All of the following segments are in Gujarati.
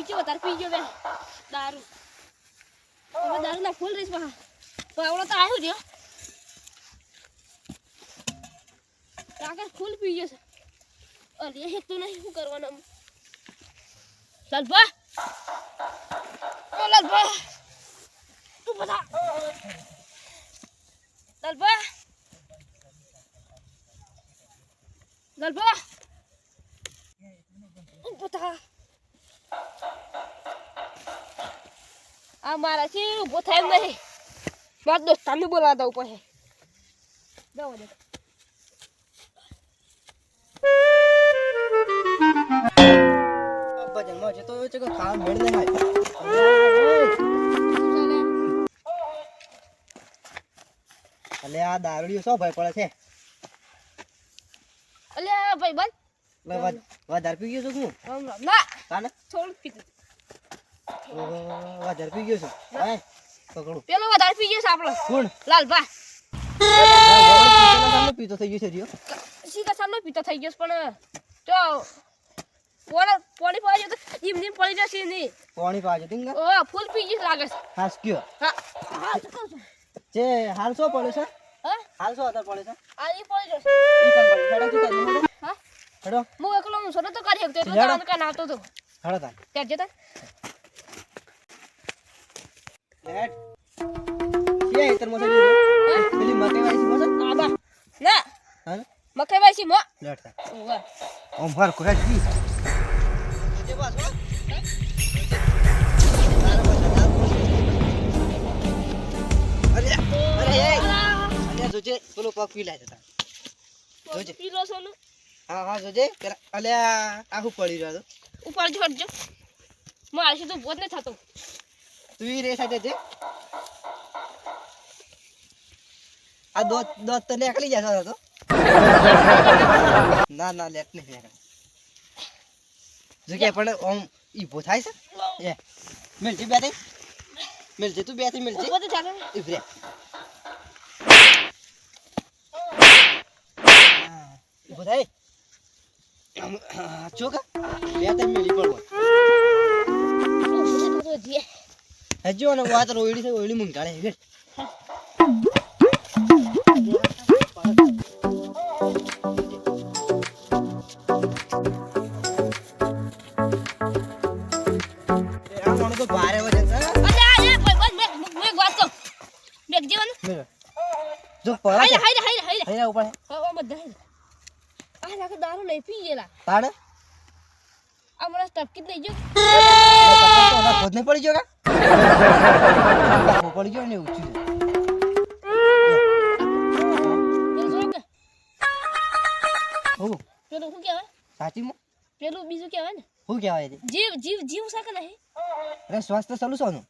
પી ગયો બે. દારૂ. હવે દારૂ ના ફૂલ રહીશ પા પાવડો તો આવ્યો રહ્યો કાકા ફૂલ પી ગયો છે. અરે, એક તો નહીં, શું કરવાનું લાલભા. ઓ લાલભા. તું બધા લાલભા. લાલભા. આ મારાથી ઊભો થાય એમ નહીં. મારા દોસ્તારને બોલાવતા દઉં છે દઉં દે ભજનમાં છે તો એ છે કે ખાવા મેળ નહીં. અલે આ દારૂડિયો શું પડે છે. ભાઈ લે વધ- વધારે પી ગયો છું હું ના. કાને? થોડું પીતું ઓહો, વધારે પી ગયો છે. હે પકડો. પેલો વધારે પી ગયો છે આપણો. કોણ? લાલભા સામે પીતો થઈ ગયો છે રહ્યો સીધા સામનો પીતો થઈ ગયો છે પણ તો પોણી પોણી પડી ગયો તો ઈમ જીમ પડી જશે નહીં પોણી પાજો તીંગા ઓ ફૂલ પી ગયો લાગે છે. હાસ કયો હા. હા શું કહું છું? જે હાલ શું પડ્યો છે? હા? હાલ શું વધારે પડ્યો છે? આ ઈ પડી જશે. ઈ કાન પડી હેડો તું તારી હા? હેડો. હું એકલો હું સોનો તો કરી શકતો તો કાન આવતો હતો હેડો તાર. ત્યાં જતા. હેડ કે હેતર મોસે પેલી મકે વાળી મોસે આબા ના હા મકાઈ વાસી મો લેટ ઓવા ઓમ જે બસ હો અરે અરે અરે જોજે પેલો પગ પી લાય તાર જોજે. પીલો સોનું હા હા જોજે અલ્યા આખું પડી રહ્યો તો ઉપર જોડજો મારે તો બોધ નહીં થતો તું સાથે છે આ દોત દોત તો નીકળી જતો હતો. ના ના લેટ નહીં નીકળે જો કે પણ ઓમ ઈ ભો થાય છે. એ મિલજી બે થઈ. મિલજી તું બે થઈ મિલજી. બોધ થતો ઈ ભરે થાય. ચોકા. બે ત્રણ મિલી પડવો. હજુ અને વાત રોયડી છે વજન છે હો. જો ઉપર. હે. ઓ બધા આ લાગે દારૂ નહીં પી ગયેલા. તાણે? આ મને ટપકી તો ઓલા ખોદ નહીં પડી ગયો કા? પડી ગયો ને ઊંચું પેલું શું કહેવાય સાચીમાં? પેલું બીજું કહેવાય ને શું કહેવાય જીવ જીવ જીવ સાકે નહીં અરે સ્વાસ્થ્ય સલુસોનું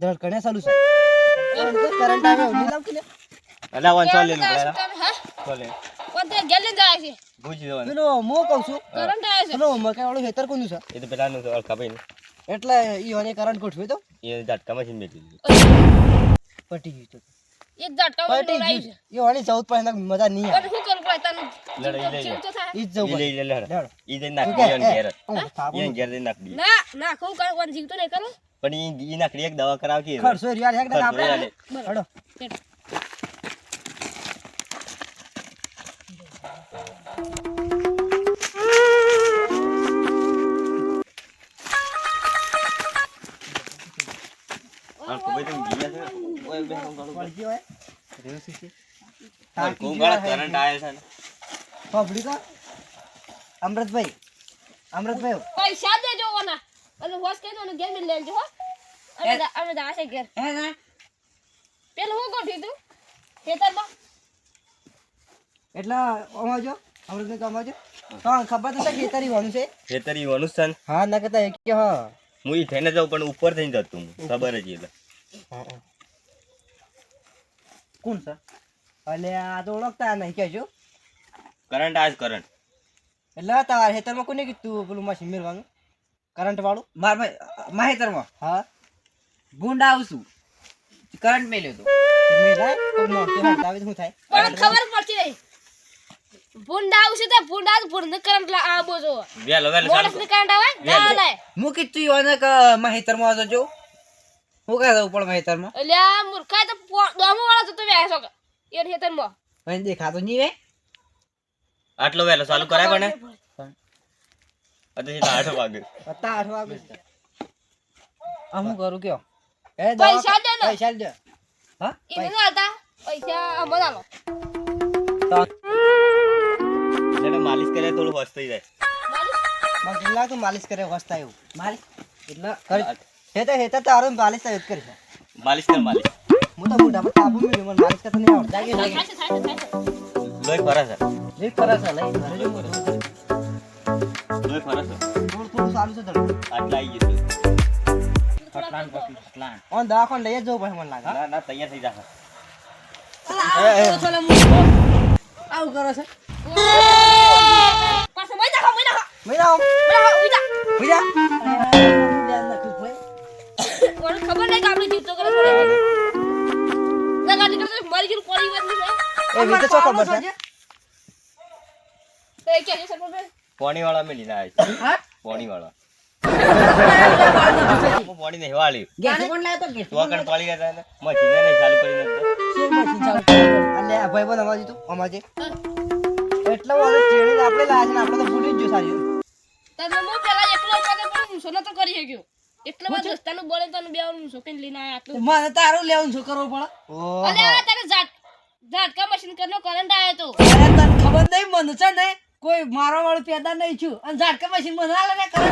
ધડકણે સલુસન કરંટ આવે ઉડી લાવ કે અલા વન ચાલે ને કરંટ પેલા આવે, હા ચાલે પણ તે ગેલેન જાય છે. ભૂજી જવાનું. પેલો મો કહું છું. કરંટ આવે છે. પેલો મકાઈ વાળું ખેતર કોનું છે? એ તો પેલાનું તો અળખા ભાઈ એટલે ઈ ઓને કરંટ ગોઠવ્યો તો. એ ઝાટકામાં જ મેલી દીધું પટી ગયું તો. એક ઝટકા પટી ગયું. ઈ ઓની ચૌદ પાસે મજા નહીં પણ આવે શું કરું ભાઈ તને લડાઈ લઈ જીવ તો થાય. ઈ જવું લઈ લે લે ઈ જઈને તું નાખી એ, ઘેર ઈ ઘેર જઈને નાખી દે. ના ના કહું કર કોણ જીવ નહીં કરો પણ ઈ ઈ નાખડી એક દવા કરાવતી ખર્ચો આપણે. હેડો. ઓય બે હું કરંટ આયો છે અમૃતભાઈ અમૃતભાઈ પૈસા દેજો ઓના અને હોસ કહી દો ને ગેમ લેજો હો. અમે દા- અમે દાસે ઘેર. હે ના. પેલું હું ગોઠવી તું? ખેતરમાં? એટલે અમાજો અમૃતભાઈ તો અમાજો તો ખબર તો ખેતરી વાનું છે. ખેતરી છે હા ના કહેતા કે હા. હું ઈ થઈને જાઉં પણ ઉપર થઈને જતું હું. ખબર જ એટલે કોણ છે? અને આ તો ઓળખતા નહીં કહેજો. કરંટ આજ કરંટ. એટલે તમારે ખેતરમાં કોને કીધું પેલું મશીન મેળવાનું? કરંટ વાળું? માર ભાઈ માહિતરમાં હા. ગુંડ આવશું કરંટ મેલ્યો તો. મેળાય? તો મોટો તો શું થાય? પણ ખબર પડતી નહીં. ભૂંડા આવશે તો ભૂંડા ભૂંડ કરંટ લા જો. વેલો વેલો ચાલુ મોણસ ને કરંટ આવે? ના લાય મૂકી તું યોને માહિતરમાં આવતો જો. હું કહે દઉં પણ માં એટલે આ મૂર્ખા તો દોમો વાળો તો તમે આસો કે એ હેતનમાં ભાઈ દેખાતો નહીં વે આટલો વેલો ચાલુ કરાય પણ અત્યારે આઠ વાગે. પત્તા આઠ વાગે આ હું કરું કયો? એ પૈસા દે ને. પૈસા દે. હા? એને ના આલતા પૈસા અમને આલો એટલે માલિશ કરે થોડું હોશ થઈ જાય. કેવું લાગે માલિશ કરે વસ્તા એવું. મારી એટલે કરી હેતા હેતા તારું માલિશ તો જ કરીશ માલિશ કર માલિશ. હું તો મોઢામાં તાબુ મેં મને માલિશ કરતા નહીં આવડતું. થાય છે થાય ફરા છે. લોહી ફરા છે. કરે છે લઈ ઘરે જો લોહી ફરે છે. થોડું થોડું સારું છે ધડ. આટલા આવી જશે ફટલાન પકડી ફટલાન ઓન દવાખાને લઈ જ જવું પડે મને લાગે ના ના તૈયાર થઈ જશે. આવું કરો છે? પાછો મય નાખો મય નાખો. મહિના એ રીતે શું ખબર છે તો એ કે છે પોણી વાળા મેં લીધા છે હા? પોણી વાળા હું પોણી નહીં ગેસ કોણ લાવ્યો તો ગેસ તો આગળ પાડી ગયા ને મશીને નહીં ચાલુ કરી નથી શેર મશીન ચાલુ કર્યું. આ ભાઈ બંધ અમાજી તું અમાજે એટલે વાળે ચેડીને આપણે લાયા ને આપણે તો ભૂલી જ ગયો સારી તમે હું પેલા એકલો ઉપાડે પણ સોનો તો કરી શક્યો. એટલે માં દોસ્તાનું બોલે તને બે હું શોકીને લઈને આયા આટલું મને તારું લેવાનું શું કરવું પડે? અલે તારે ઝાટ ઝાટકા મશીન કરનો કરંટ આયો તો. અરે તને ખબર નહીં મને છે ને કોઈ મારો વાળો પેદા નહીં છું અને ઝાટકા મશીન મને આલે ને કરે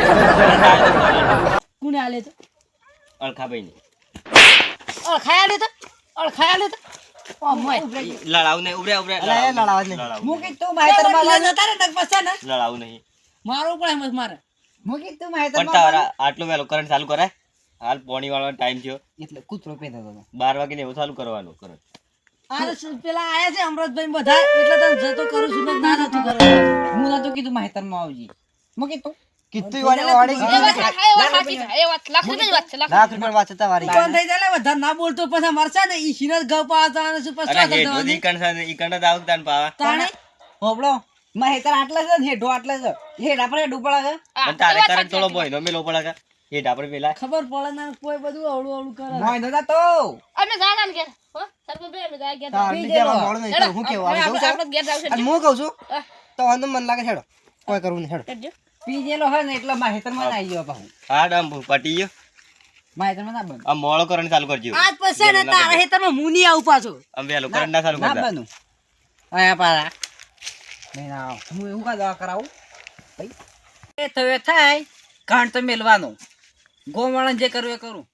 કોને હાલે તો? અળખાભાઈ ને અળખાય આલે તો? અળખાય આલે તો? લડાવ નહીં ઉભરે ઉભરે લડાવ નહીં. મૂકી તું માહિતરમાં જતા રે ડગ છે ને. લડાવ નહીં. મારવું પણ એમ જ મારે. મૂકી તું માહિતર પણ આટલું વહેલું કરંટ ચાલુ કરાય? હાલ પોણી વાળવાનો ટાઈમ થયો. એટલે કૂતરો પેદા થયો. બાર વાગે ને એવું ચાલુ કરવાનું કરંટ પેલા આયા છે અમૃતભાઈ બધા? એટલે તને જતો કરું છું ના નતું કરવાનું હું નતું કીધું માહિતરમાં આવજી મૂકી તું? કીધું વાળી વાળી એ વાત હા, એ વાત સાચી છે એ વાત લાખ રૂપિયાની વાત છે લાખ લાખ રૂપિયા વાત હતા વારી બંધ થઈ જાય? બધા ના બોલતો પછી મરશે ને ઈ અને શું પછી કણ છે ઈ કણ જ તાન પાવા. તાણે? હોબળો માહિતર આટલા છે ને હેડો આટલા છે. હેડ આપણે હેઠું પડે છે તારે કરંટ થોડો છે. બોયનો મેલો પડે કે હેઠ પેલા. ખબર પડે ના કોઈ બધું અવળું અવળું કરે. મોય નતા તો! અમે જાણા ને ઘેર. હો સરપંચ ભાઈ અમે જાય ઘેર તાર આમાં મોડું. હું કેવું આવે આપણે ઘેર જાવ છે. હું કહું છું તો વાંધો મન લાગે હેડો કોઈ કરવું નહીં હેડો. પીજેલો હોય ને એટલે માહિતરમાં આવી ગયો પાછું હા ડમ પટી ગયો. માહિતરમાં ના બનતું આ મોળો કરંટ ચાલુ કરજો. આજ પછી ને તારા હેતરમાં હું નહીં આવું પાછું. અમે વહેલું કરંટ ના ચાલુ ના કરતા. બનું આયા પારા નહીં ના હું એવું કા દવા કરાવું? ભાઈ. એ થયો થાય. કારણ તો મેલવાનું. ગોમાળા જે કરવું એ કરું.